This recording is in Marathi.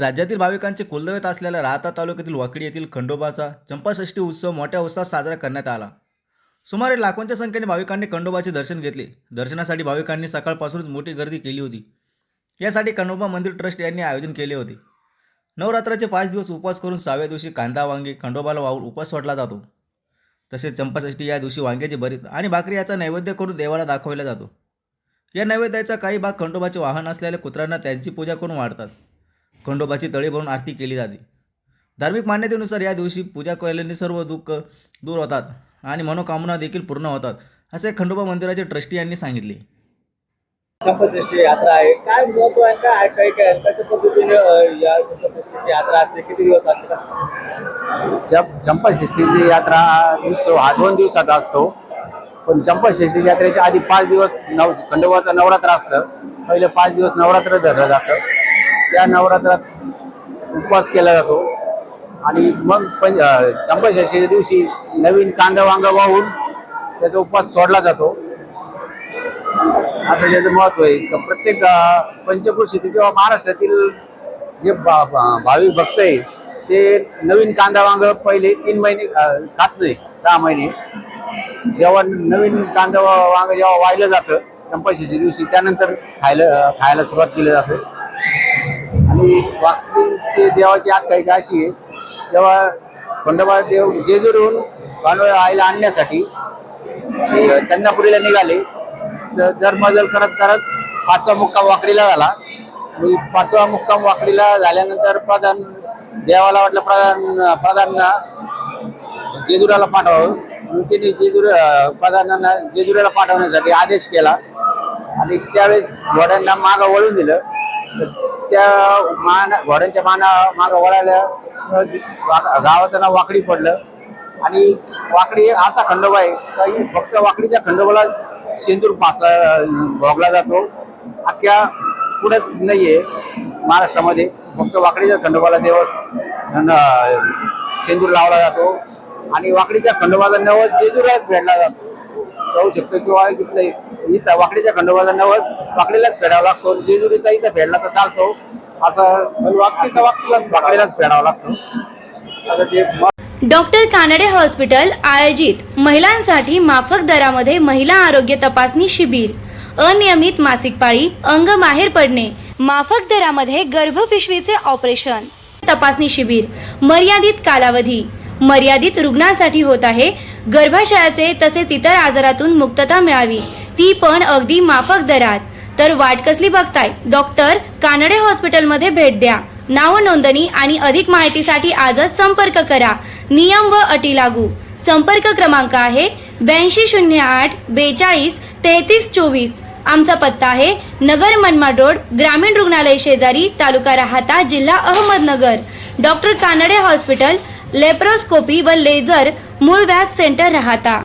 राज्यातील भाविकांचे कुलदैवत असलेल्या राहता तालुक्यातील वाकडी येथील खंडोबाचा चंपाषष्ठी उत्सव मोठ्या उत्साहात साजरा करण्यात आला. सुमारे लाखोंच्या संख्येने भाविकांनी खंडोबाचे दर्शन घेतले. दर्शनासाठी भाविकांनी सकाळपासूनच मोठी गर्दी केली होती. यासाठी खंडोबा मंदिर ट्रस्ट यांनी आयोजन केले होते. नवरात्राचे पाच दिवस उपवास करून सहाव्या दिवशी कांदा वांगे खंडोबाला वाहून उपवास सोडला जातो. तसेच चंपाषष्ठी या दिवशी वांग्याचे भरीत आणि भाकरी याचा नैवेद्य करून देवाला दाखवला जातो. या नैवेद्याचा काही भाग खंडोबाचे वाहन असलेल्या कुत्र्यांना त्यांची पूजा करून वाढतात. खंडोबाची तळी भरून आरती केली जाते. धार्मिक मान्यतेनुसार या दिवशी पूजा केल्याने सर्व दुःख दूर होतात आणि मनोकामना देखील पूर्ण होतात असे खंडोबा मंदिराचे ट्रस्टी यांनी सांगितले. चंपाषष्ठी यात्रा आहे. काय महत्त्व आहे? काय काय काय कशा पद्धतीने या चंपाषष्ठीची यात्रा असते? किती दिवस असते? का चंप चंपाषष्ठीची यात्रा उत्सव हा दोन दिवसाचा असतो. पण चंपाषष्ठी यात्रेच्या आधी पाच दिवस नव खंडोबाचं नवरात्र असतं. पहिले पाच दिवस नवरात्र धरलं जातं. त्या नवरात्रात उपवास केला जातो. आणि मग पंच चंपाषष्टीच्या दिवशी नवीन कांदा वांगा वाहून त्याचा उपवास सोडला जातो. असं त्याचं महत्त्व आहे. का प्रत्येक अं, पंचकृषीतील किंवा महाराष्ट्रातील जे भा- भा- भाविक भक्त आहे ते नवीन कांदा वांग पहिले तीन महिने खात नाही दहा महिने. जेव्हा नवीन कांदा वांग जेव्हा वाहिलं जातं चंपाशीच्या दिवशी त्यानंतर खायला खायला सुरुवात केली जाते. आणि वाकडीची देवाची आख्यायिका अशी आहे जेव्हा खंडोबा देव जेजुरीहून कांडोळा आईला आणण्यासाठी चन्नापुरीला चंदापुरीला निघाले तर दरमजल करत करत पाचवा मुक्काम वाकडीला झाला. पाचवा मुक्काम वाकडीला झाल्यानंतर प्रधान देवाला वाटलं प्रधान प्रधानना जेजुराला पाठवावं. त्यांनी जेजुरी प्रधानांना जेजुरीला पाठवण्यासाठी आदेश केला. आणि त्यावेळेस घोड्यांना मागं वळून दिलं. त्या मान घोड्यांच्या माना मागं वळाल्या. वा- गावाचं नाव वाकडी पडलं. आणि वाकडी असा खंडोबा आहे काही फक्त वाकडीच्या खंडोबाला शेंदूर पासला भोगला जातो. अख्ख्या पुढे नाहीये महाराष्ट्रामध्ये. फक्त वाकडीच्या खंडोबाला देवस न- शेंदूर लावला जातो. आणि वाकडीच्या खंडोबाचा नवस जेजुरात भेटला जातो. जाऊ शकतो किंवा इथलं इथं वाकडीच्या खंडोबाचा नवस वाकडीलाच फेडावा लागतो. जेजुरीचा इथं फेडला तर चालतो. असं पण वाकडीचा वाकडीलाच वाकडीलाच फेडावा लागतो. असं ते डॉक्टर कानडे हॉस्पिटल आयोजित महिलांसाठी माफक दरामध्ये महिला आरोग्य तपासणी शिबिर. अनियमित मासिक पाळी अंग बाहेर पडणे माफक दरामध्ये गर्भपिशवीचे ऑपरेशन. तपासणी शिबिर मर्यादित कालावधी. मर्यादित रुग्णांसाठी होत आहे गर्भाशयाचे तसेच इतर आजारातून मुक्तता मिळावी. ती पण अगदी माफक दरात. तर वाट कसली बघताय? डॉक्टर कानडे हॉस्पिटलमध्ये भेट द्या. नाव नोंदणी आणि अधिक माहितीसाठी आजच संपर्क करा. नियम व अटी लागू. संपर्क क्रमांक आहे ब्याऐंशी शून्य आठ बेचाळीस तेहतीस चोवीस. आमचा पत्ता आहे नगर मनमाड रोड ग्रामीण रुग्णालय शेजारी तालुका राहता जिल्हा Ahmednagar. Doctor Kanade hospital laparoscopy व लेझर मूळ व्याज सेंटर राहता.